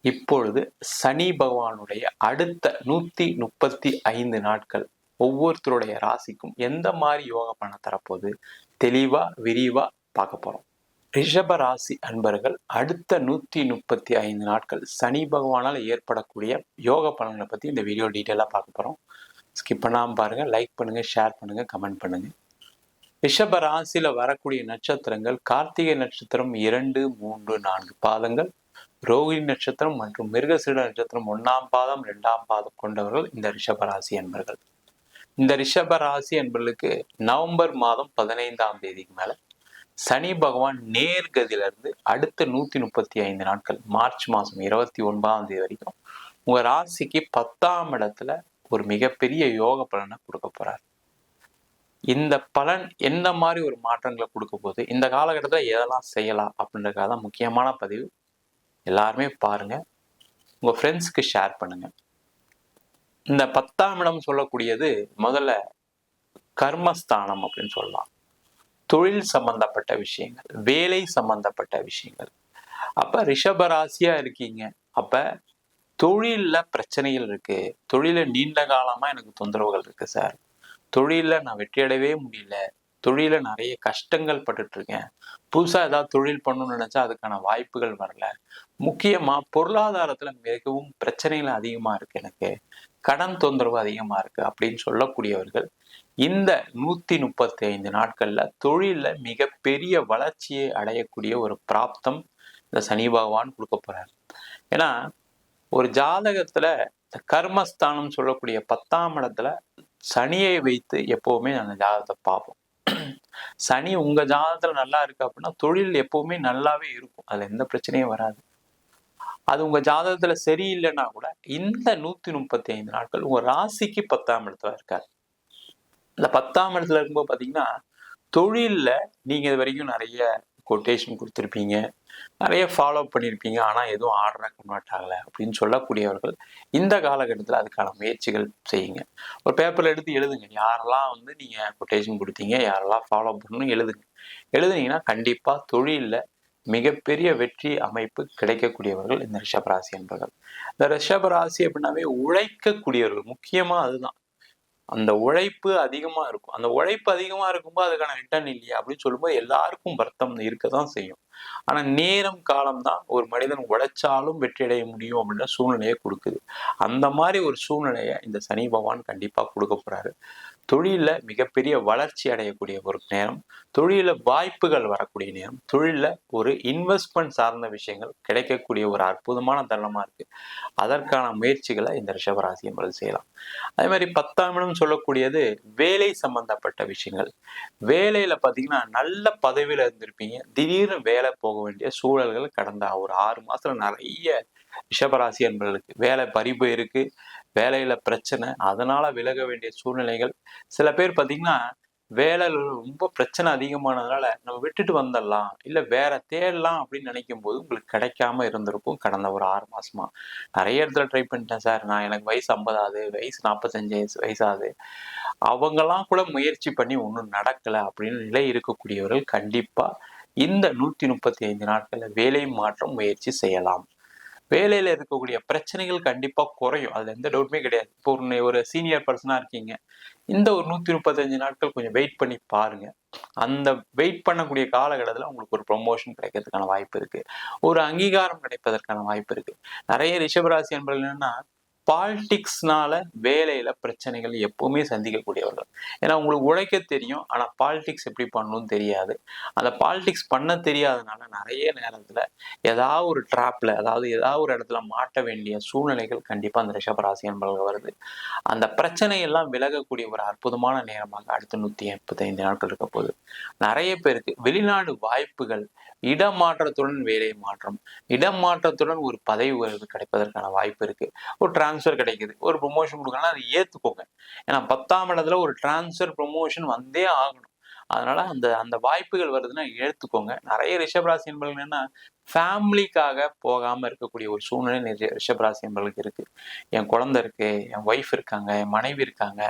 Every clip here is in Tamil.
இப்பொழுது சனி பகவானுடைய அடுத்த நூத்தி முப்பத்தி ஐந்து நாட்கள் ஒவ்வொருத்தருடைய ராசிக்கும் எந்த மாதிரி யோக பண்ண தரப்போகுது? தெளிவா விரிவா பார்க்க போறோம். ரிஷப ராசி அன்பர்கள் அடுத்த நூத்தி முப்பத்தி ஐந்து நாட்கள் சனி பகவானால் ஏற்படக்கூடிய யோக பலன்களை பத்தி இந்த வீடியோ டீட்டெயிலாக பார்க்க போறோம். ஸ்கிப் பண்ணாமல் பாருங்க லைக் பண்ணுங்க ஷேர் பண்ணுங்க கமெண்ட் பண்ணுங்க. ரிஷப ராசியில வரக்கூடிய நட்சத்திரங்கள் கார்த்திகை நட்சத்திரம் இரண்டு மூன்று நான்கு பாதங்கள். ரோகிணி நட்சத்திரம் மற்றும் மிருகசீட நட்சத்திரம் ஒன்றாம் பாதம் ரெண்டாம் பாதம் கொண்டவர்கள் இந்த ரிஷபராசி என்பர்கள். இந்த ரிஷபராசி என்பர்களுக்கு நவம்பர் மாதம் பதினைந்தாம் தேதிக்கு மேல சனி பகவான் நேர்கதியில இருந்து அடுத்த நூத்தி முப்பத்தி ஐந்து நாட்கள் மார்ச் மாதம் இருபத்தி ஒன்பதாம் தேதி வரைக்கும் உங்கள் ராசிக்கு பத்தாம் இடத்துல ஒரு மிகப்பெரிய யோக பலனை கொடுக்க போகிறார் இந்த பலன் எந்த மாதிரி ஒரு மாற்றங்களை கொடுக்க போகுது? இந்த காலகட்டத்தில் எதெல்லாம் செய்யலாம் அப்படின்றதுக்காக தான் முக்கியமான பதிவு. எல்லாருமே பாருங்கள் உங்கள் ஃப்ரெண்ட்ஸ்க்கு ஷேர் பண்ணுங்கள் இந்த பத்தாம் இடம் சொல்லக்கூடியது முதல்ல கர்மஸ்தானம் அப்படின்னு சொல்லலாம். தொழில் சம்பந்தப்பட்ட விஷயங்கள் வேலை சம்பந்தப்பட்ட விஷயங்கள். அப்போ ரிஷபராசியாக இருக்கீங்க. அப்போ தொழிலில் பிரச்சனைகள் இருக்குது தொழிலில் நீண்ட காலமாக எனக்கு தொந்தரவுகள் இருக்குது சார் தொழிலில் நான் வெற்றியடையவே முடியல. தொழிலில் நிறைய கஷ்டங்கள் பட்டுட்ருக்கேன் புதுசாக புதுசா ஏதாவது தொழில் பண்ணணும்னு நினைச்சா அதுக்கான வாய்ப்புகள் வரல. முக்கியமா பொருளாதாரத்துல மிகவும் பிரச்சனைகள் அதிகமா இருக்கு எனக்கு. கடன் தொந்தரவு அதிகமா இருக்கு அப்படின்னு சொல்லக்கூடியவர்கள் இந்த நூத்தி முப்பத்தி ஐந்து நாட்கள்ல தொழிலில் மிகப்பெரிய வளர்ச்சியை அடையக்கூடிய ஒரு பிராப்தம் இந்த சனி பகவான் கொடுக்க போறாரு. ஏன்னா ஒரு ஜாதகத்துல இந்த கர்மஸ்தானம் சொல்லக்கூடிய பத்தாம் இடத்துல சனியை வைத்து எப்போவுமே அந்த ஜாதகத்தை பார்ப்போம். சனி உங்க ஜாதகத்துல நல்லா இருக்கு அப்படின்னா தொழில் எப்பவுமே நல்லாவே இருக்கும். அதுல எந்த பிரச்சனையும் வராது. அது உங்க ஜாதகத்துல சரியில்லைன்னா கூட இந்த நூத்தி முப்பத்தி ஐந்து நாட்கள் உங்க ராசிக்கு பத்தாம் இடத்துல இருக்காரு இந்த பத்தாம் இடத்துல இருக்கும்போது பாத்தீங்கன்னா தொழில்ல நீங்க இது வரைக்கும் நிறைய கொட்டேஷன் கொடுத்துருப்பீங்க. நிறைய ஃபாலோ பண்ணியிருப்பீங்க ஆனால் எதுவும் ஆர்டராக கன்வெர்ட் ஆகலை அப்படின்னு சொல்லக்கூடியவர்கள் இந்த காலகட்டத்தில் அதுக்கான முயற்சிகள் செய்யுங்க. ஒரு பேப்பரில் எடுத்து எழுதுங்க. யாரெல்லாம் வந்து நீங்கள் கொட்டேஷன் கொடுத்தீங்க யாரெல்லாம் ஃபாலோ பண்ணணும் எழுதுங்க. எழுதுனீங்கன்னா கண்டிப்பாக தொழிலில் மிகப்பெரிய வெற்றி அமைப்பு கிடைக்கக்கூடியவர்கள் இந்த ரிஷபராசி என்பவர்கள் இந்த ரிஷபராசி அப்படின்னாவே உழைக்கக்கூடியவர்கள். முக்கியமாக அதுதான். அந்த உழைப்பு அதிகமா இருக்கும். அந்த உழைப்பு அதிகமா இருக்கும்போது அதுக்கான ரிட்டர்ன் இல்லையா அப்படின்னு சொல்லும்போது எல்லாருக்கும் வருத்தம் இருக்கதான் செய்யும். ஆனா நேரம் காலம் தான் ஒரு மனிதன் உழைச்சாலும் வெற்றி அடைய முடியும் அப்படின்ற சூழ்நிலையை கொடுக்குது. அந்த மாதிரி ஒரு சூழ்நிலையை இந்த சனி பகவான் கண்டிப்பா கொடுக்க போறாரு. தொழில மிகப்பெரிய வளர்ச்சி அடையக்கூடிய ஒரு நேரம் தொழில வாய்ப்புகள் வரக்கூடிய நேரம் தொழில ஒரு இன்வெஸ்ட்மெண்ட் சார்ந்த விஷயங்கள் கிடைக்கக்கூடிய ஒரு அற்புதமான தருணமாக இருக்கு. அதற்கான முயற்சிகளை இந்த ரிஷபராசி என்பது செய்யலாம். அதே மாதிரி பத்தாம் இடம் சொல்லக்கூடியது வேலை சம்பந்தப்பட்ட விஷயங்கள். வேலையில பாத்தீங்கன்னா நல்ல பதவியில இருந்திருப்பீங்க. திடீர்னு வேலை போக வேண்டிய சூழல்கள் கடந்த ஒரு ஆறு மாசத்துல நிறைய ரிஷபராசி என்பவர்களுக்கு வேலை பறிப்பு இருக்கு வேலையில் பிரச்சனை அதனால் விலக வேண்டிய சூழ்நிலைகள். சில பேர் பார்த்திங்கன்னா வேலையில் ரொம்ப பிரச்சனை அதிகமானதுனால நம்ம விட்டுட்டு வந்துடலாம் இல்லை வேற தேடலாம் அப்படின்னு நினைக்கும் போது உங்களுக்கு கிடைக்காம இருந்திருக்கும் கடந்த ஒரு ஆறு மாசமா. நிறைய இடத்துல ட்ரை பண்ணிட்டேன் சார் நான் எனக்கு வயசு ஐம்பதாவது வயசு நாற்பத்தஞ்சு வயசு வயசாகுது. அவங்கெல்லாம் கூட முயற்சி பண்ணி ஒன்றும் நடக்கலை அப்படின்னு நிலை இருக்கக்கூடியவர்கள் கண்டிப்பாக இந்த நூற்றி முப்பத்தி ஐந்து நாட்களில் வேலை மாற்றம் முயற்சி செய்யலாம். வேலையில இருக்கக்கூடிய பிரச்சனைகள் கண்டிப்பா குறையும். அதுல எந்த டவுட்டுமே கிடையாது. இப்போ ஒரு ஒரு சீனியர் பர்சனா இருக்கீங்க. இந்த ஒரு நூத்தி முப்பத்தஞ்சு நாட்கள் கொஞ்சம் வெயிட் பண்ணி பாருங்க. அந்த வெயிட் பண்ணக்கூடிய காலகட்டத்தில் உங்களுக்கு ஒரு ப்ரொமோஷன் கிடைக்கிறதுக்கான வாய்ப்பு இருக்கு. ஒரு அங்கீகாரம் கிடைப்பதற்கான வாய்ப்பு இருக்கு. நிறைய ரிஷபராசி என்பர்கள் என்னன்னா பாலிடிக்ஸ்னால வேலையில பிரச்சனைகள் எப்பவுமே சந்திக்கக்கூடியவர்கள். ஏன்னா உங்களுக்கு உழைக்க தெரியும் ஆனா பாலிடிக்ஸ் எப்படி பண்ணணும்னு தெரியாது. அந்த பாலிடிக்ஸ் பண்ண தெரியாதனால நிறைய நேரத்துல ஏதாவது ஒரு ட்ராப்ல அதாவது ஏதாவது ஒரு இடத்துல மாட்ட வேண்டிய சூழ்நிலைகள் கண்டிப்பா அந்த ரிஷபராசி என்பவர்கள் வருது. அந்த பிரச்சனையெல்லாம் விலகக்கூடிய ஒரு அற்புதமான நேரமாக அடுத்த நூத்தி எண்பத்தைந்து நாட்கள் இருக்க போகுது. நிறைய பேருக்கு வெளிநாடு வாய்ப்புகள் இடமாற்றத்துடன் வேலை மாற்றம். இடமாற்றத்துடன் ஒரு பதவி உயர்வு கிடைப்பதற்கான வாய்ப்பு இருக்கு. ஒரு டிரான்ஸ்ஃபர் கிடைக்குது. ஒரு ப்ரொமோஷன் கொடுக்கணும் அதை ஏத்துக்கோங்க. ஏன்னா பத்தாம் இடத்துல ஒரு டிரான்ஸ்ஃபர் ப்ரொமோஷன் வந்தே ஆகணும். அதனால அந்த அந்த வாய்ப்புகள் வருதுன்னா எடுத்துக்கோங்க நிறைய ரிஷபராசி என்பர்கள் என்னன்னா ஃபேமிலிக்காக போகாம இருக்கக்கூடிய ஒரு சூழ்நிலை நிறைய ரிஷபராசி என்பர்களுக்கு இருக்கு. என் குழந்தை இருக்கு என் ஒய்ஃப் இருக்காங்க என் மனைவி இருக்காங்க.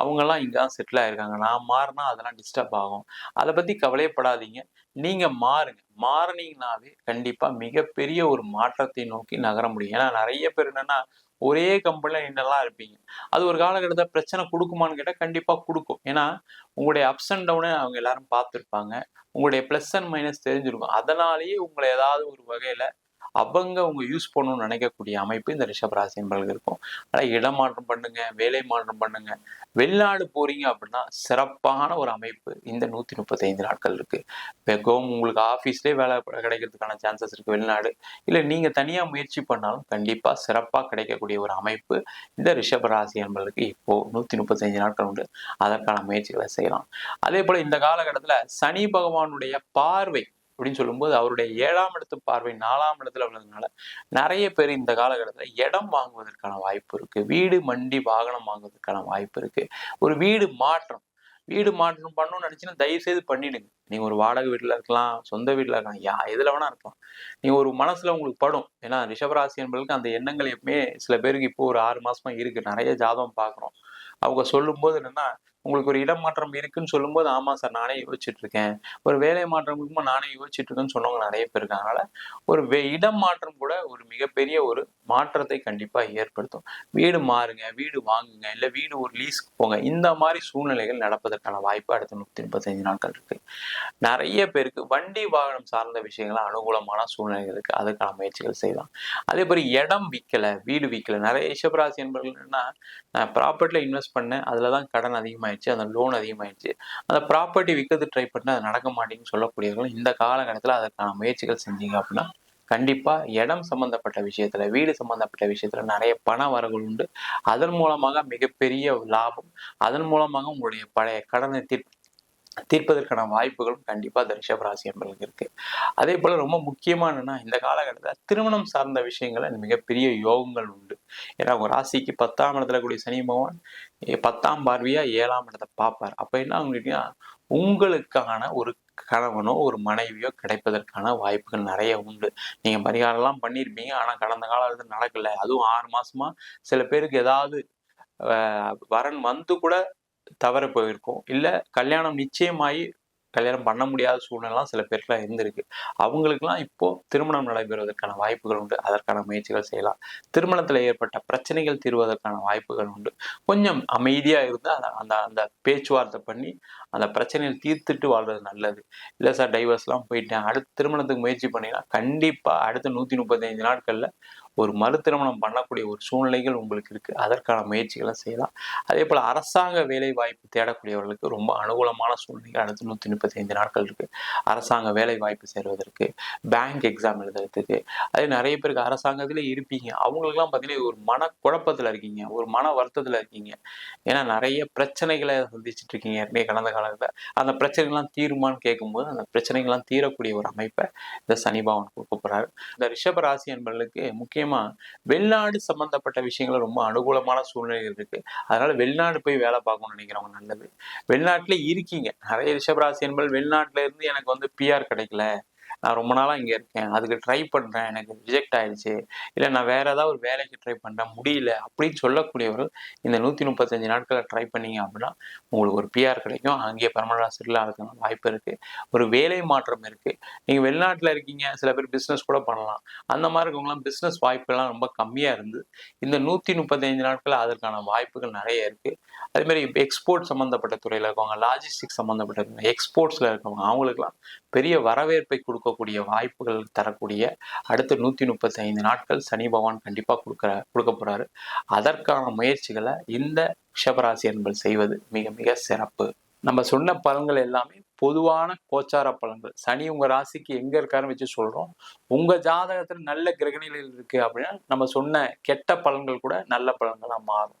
அவங்கெல்லாம் இங்கே தான் செட்டில் ஆயிருக்காங்க. நான் மாறினா அதெல்லாம் டிஸ்டர்ப் ஆகும். அதை பத்தி கவலைப்படாதீங்க நீங்க மாறுங்க. மாறினீங்கனாவே கண்டிப்பா மிகப்பெரிய ஒரு மாற்றத்தை நோக்கி நகர முடியும். ஏன்னா நிறைய பேர் என்னன்னா ஒரே கம்பெனியில் நின்றெல்லாம் இருப்பீங்க. அது ஒரு காலகட்டத்தில் பிரச்சனை கொடுக்குமான்னு கேட்டால் கண்டிப்பாக கொடுக்கும். ஏன்னா உங்களுடைய அப்ஸ் அண்ட் டவுனை அவங்க எல்லாரும் பார்த்துருப்பாங்க. உங்களுடைய ப்ளஸ் அண்ட் மைனஸ் தெரிஞ்சிருக்கும். அதனாலேயே உங்களை ஏதாவது ஒரு வகையில் அவங்க அவங்க யூஸ் பண்ணணும்னு நினைக்கக்கூடிய அமைப்பு இந்த ரிஷபராசி என்பர்களுக்கு இருக்கும். ஆனால் இடமாற்றம் பண்ணுங்க வேலை மாற்றம் பண்ணுங்க. வெளிநாடு போறீங்க அப்படின்னா சிறப்பான ஒரு அமைப்பு இந்த நூத்தி முப்பத்தைந்து நாட்கள் இருக்கு. மிகவும் உங்களுக்கு ஆஃபீஸ்லேயே வேலை கிடைக்கிறதுக்கான சான்சஸ் இருக்கு வெளிநாடு. இல்லை நீங்க தனியா முயற்சி பண்ணாலும் கண்டிப்பா சிறப்பா கிடைக்கக்கூடிய ஒரு அமைப்பு இந்த ரிஷபராசி என்பதற்கு இப்போ நூத்தி முப்பத்தஞ்சு நாட்கள் உண்டு. அதற்கான முயற்சிகளை செய்யலாம். அதே போல இந்த காலகட்டத்தில் சனி பகவானுடைய பார்வை அப்படின்னு சொல்லும்போது அவருடைய ஏழாம் இடத்து பார்வை நாலாம் இடத்துல உள்ளதுனால நிறைய பேர் இந்த காலகட்டத்தில் இடம் வாங்குவதற்கான வாய்ப்பு இருக்கு. வீடு மண்டி வாகனம் வாங்குவதற்கான வாய்ப்பு இருக்கு. ஒரு வீடு மாற்றம். வீடு மாற்றம் பண்ணணும்னு நினச்சின்னா தயவு செய்து பண்ணிடுங்க. நீங்கள் ஒரு வாடகை வீட்டில் இருக்கலாம் சொந்த வீட்டில் இருக்கலாம் யா எதில் வேணா இருக்கலாம். நீங்கள் ஒரு மனசில் உங்களுக்கு படும். ஏன்னா ரிஷபராசி என்பதுக்கு அந்த எண்ணங்கள் எப்பவுமே சில பேருக்கு இப்போ ஒரு ஆறு மாதமாக இருக்கு. நிறைய ஜாதகம் பார்க்குறோம் அவங்க சொல்லும்போது என்னென்னா உங்களுக்கு ஒரு இடம் மாற்றம் இருக்குன்னு சொல்லும்போது ஆமாம் சார் நானே யோசிச்சுட்டு இருக்கேன். ஒரு வேலை மாற்றம் இருக்கும்போது நானே யோசிச்சுட்டு இருக்கேன்னு சொன்னவங்க நிறைய பேர் இருக்காங்க அதனால ஒரு இடம் மாற்றம் கூட ஒரு மிகப்பெரிய ஒரு மாற்றத்தை கண்டிப்பாக ஏற்படுத்தும். வீடு மாறுங்க வீடு வாங்குங்க இல்லை வீடு ஒரு லீஸ்க்கு போங்க இந்த மாதிரி சூழ்நிலைகள் நடப்பதற்கான வாய்ப்பு அடுத்த நூற்றி முப்பத்தஞ்சு நாட்கள் இருக்கு. நிறைய பேருக்கு வண்டி வாகனம் சார்ந்த விஷயங்கள் அனுகூலமான சூழ்நிலைகள் இருக்கு. அதுக்கான முயற்சிகள் செய்யலாம். அதே மாதிரி இடம் விற்கலை வீடு விற்கல நிறைய ரிஷபராசி என்பர்கள் என்னன்னா நான் ப்ராப்பர்ட்டியில் இன்வெஸ்ட் பண்ணேன். அதில் தான் கடன் அதிகமாக அதிகமாயிடுச்சு அந்த லோன் அதிகமாயிடுச்சு. அந்த ப்ராப்பர்ட்டி விற்கிறது ட்ரை பண்ணி அது நடக்க மாட்டேங்குன்னு சொல்லக்கூடியவர்கள் இந்த காலகட்டத்தில் அதற்கான முயற்சிகள் செஞ்சீங்க அப்படின்னா கண்டிப்பா இடம் சம்பந்தப்பட்ட விஷயத்துல வீடு சம்பந்தப்பட்ட விஷயத்துல நிறைய பண வரவுகள் உண்டு. அதன் மூலமாக மிகப்பெரிய லாபம் அதன் மூலமாக உங்களுடைய பழைய கடனை தீர்ப்பு தீர்ப்பதற்கான வாய்ப்புகளும் கண்டிப்பா இந்த ரிஷபராசி என்பவர்களுக்கு இருக்கு. அதே போல ரொம்ப முக்கியமானன்னா இந்த காலகட்டத்தில் திருமணம் சார்ந்த விஷயங்கள மிகப்பெரிய யோகங்கள் உண்டு. ஏன்னா உங்க ராசிக்கு பத்தாம் இடத்துல கூடிய சனி பகவான் பத்தாம் பார்வையா ஏழாம் இடத்தை பார்ப்பார். அப்ப என்ன உங்களுக்கு உங்களுக்கான ஒரு கணவனோ ஒரு மனைவியோ கிடைப்பதற்கான வாய்ப்புகள் நிறைய உண்டு. நீங்க பரிகாரம்லாம் பண்ணியிருப்பீங்க ஆனா கடந்த காலத்தில் நடக்கல. அதுவும் ஆறு மாசமா சில பேருக்கு ஏதாவது வரன் வந்து கூட தவற போயிருக்கும். இல்லை கல்யாணம் நிச்சயமாகி கல்யாணம் பண்ண முடியாத சூழ்நிலாம் சில பேருக்குலாம் இருந்திருக்கு. அவங்களுக்குலாம் இப்போ திருமணம் நடைபெறுவதற்கான வாய்ப்புகள் உண்டு. அதற்கான முயற்சிகள் செய்யலாம். திருமணத்தில் ஏற்பட்ட பிரச்சனைகள் தீர்வதற்கான வாய்ப்புகள் உண்டு. கொஞ்சம் அமைதியா இருந்து அந்த அந்த அந்த பேச்சுவார்த்தை பண்ணி அந்த பிரச்சனைகள் தீர்த்துட்டு வாழ்றது நல்லது. இல்லை சார் டைவர்ஸ்லாம் போயிட்டேன். அடுத்த திருமணத்துக்கு முயற்சி பண்ணீங்கன்னா கண்டிப்பாக அடுத்த நூத்தி முப்பத்தஞ்சு நாட்கள்ல ஒரு மறு திருமணம் பண்ணக்கூடிய ஒரு சூழ்நிலைகள் உங்களுக்கு இருக்குது அதற்கான முயற்சிகளை செய்யலாம். அதே போல் அரசாங்க வேலை வாய்ப்பு தேடக்கூடியவர்களுக்கு ரொம்ப அனுகூலமான சூழ்நிலைகள் அடுத்து நூற்றி முப்பத்தி ஐந்து நாட்கள் இருக்குது அரசாங்க வேலை வாய்ப்பு சேருவதற்கு பேங்க் எக்ஸாம் எழுதுறதுக்கு அதே நிறைய பேருக்கு அரசாங்கத்தில் இருப்பீங்க. அவங்களுக்குலாம் பார்த்தீங்கன்னா ஒரு மன குழப்பத்தில் இருக்கீங்க. ஒரு மன வருத்தத்தில் இருக்கீங்க. ஏன்னா நிறைய பிரச்சனைகளை சந்திச்சுட்டு இருக்கீங்க. ஏற்கனவே கடந்த காலத்தில். அந்த பிரச்சனைகள்லாம் தீருமான்னு கேட்கும்போது அந்த பிரச்சனைகள்லாம் தீரக்கூடிய ஒரு அமைப்பை இந்த சனிபாவன் கொடுக்க போகிறாரு இந்த ரிஷப ராசி என்பவர்களுக்கு முக்கிய முக்கியமா வெளிநாடு சம்பந்தப்பட்ட விஷயங்கள் ரொம்ப அனுகூலமான சூழ்நிலைகள் இருக்கு. அதனால வெளிநாடு போய் வேலை பார்க்கணும்னு நினைக்கிறவங்க நல்லது. வெளிநாட்டுல இருக்கீங்க. நிறைய ரிஷபராசி என்பது வெளிநாட்டுல இருந்து எனக்கு வந்து பிஆர் கிடைக்கல. நான் ரொம்ப நாளாக இங்கே இருக்கேன். அதுக்கு ட்ரை பண்ணுறேன் எனக்கு ரிஜெக்ட் ஆயிடுச்சு. இல்லை நான் வேற ஏதாவது ஒரு வேலைக்கு ட்ரை பண்ணுறேன் முடியல. அப்படின்னு சொல்லக்கூடியவர்கள் இந்த நூற்றி முப்பத்தஞ்சு நாட்களை ட்ரை பண்ணீங்க அப்படின்னா உங்களுக்கு ஒரு பிஆர் கிடைக்கும். அங்கேயே பரமனா செட்டில் ஆகிறதுக்கான வாய்ப்பு இருக்குது ஒரு வேலை மாற்றம் இருக்குது நீங்கள் வெளிநாட்டில் இருக்கீங்க. சில பேர் பிஸ்னஸ் கூட பண்ணலாம். அந்த மாதிரி இருக்கவங்களாம் பிஸ்னஸ் வாய்ப்புகள்லாம் ரொம்ப கம்மியாக இருந்து இந்த நூற்றி முப்பத்தஞ்சு நாட்கள் அதற்கான வாய்ப்புகள் நிறைய இருக்குது அதேமாதிரி எக்ஸ்போர்ட் சம்மந்தப்பட்ட துறையில் இருக்கவங்க லாஜிஸ்டிக் சம்மந்தப்பட்ட எக்ஸ்போர்ட்ஸில் இருக்கவங்க அவங்களுக்குலாம் பெரிய வரவேற்பை கொடுக்க கொடுக்கக்கூடிய வாய்ப்புகள் தரக்கூடிய அடுத்த நூற்றி முப்பத்தி ஐந்து நாட்கள் சனி பகவான் கண்டிப்பாக கொடுக்குற கொடுக்க போகிறாரு அதற்கான முயற்சிகளை இந்த ரிஷபராசி என்பது செய்வது மிக மிக சிறப்பு. நம்ம சொன்ன பலன்கள் எல்லாமே பொதுவான கோச்சார பலன்கள். சனி உங்க ராசிக்கு எங்க இருக்காருன்னு வச்சு சொல்றோம். உங்க ஜாதகத்துல நல்ல கிரகநிலையில் இருக்கு அப்படின்னா நம்ம சொன்ன கெட்ட பலன்கள் கூட நல்ல பலன்களா மாறும்.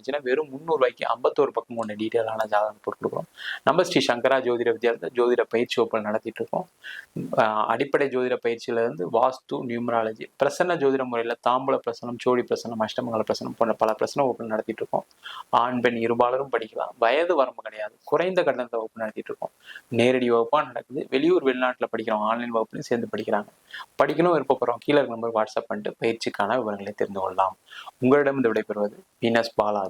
இருந்துச்சுன்னா வெறும் முந்நூறுபாய்க்கு ஐம்பத்தோரு பக்கம் கொண்ட டீட்டெயிலான ஜாதகம் போட்டுருக்கோம் நம்ம ஸ்ரீ சங்கரா ஜோதிட வித்யாலயத்தில் ஜோதிட பயிற்சி வகுப்புகள் நடத்திட்டு இருக்கோம். அடிப்படை ஜோதிட பயிற்சியில இருந்து வாஸ்து நியூமராலஜி பிரசன்ன ஜோதிட முறையில் தாம்பூல பிரசனம் சோழி பிரசனம் அஷ்டமங்கல பிரசனம் போன்ற பல பிரசன வகுப்புகள் நடத்திட்டு இருக்கோம். ஆண் பெண் இருபாலரும் படிக்கலாம். வயது வரம்பு கிடையாது. குறைந்த கட்டணத்தை வகுப்பு நடத்திட்டு இருக்கோம். நேரடி வகுப்பாக நடக்குது. வெளியூர் வெளிநாட்டில் படிக்கிறோம் ஆன்லைன் வகுப்புலையும் சேர்ந்து படிக்கிறாங்க. படிக்கணும் விருப்பப்படுறோம் கீழே நம்பர் வாட்ஸ்அப் பண்ணிட்டு பயிற்சிக்கான விவரங்களை தெரிந்து கொள்ளலாம். உங்களிடம் இந்த விடைபெறுவது வீனஸ் பாலாஜி.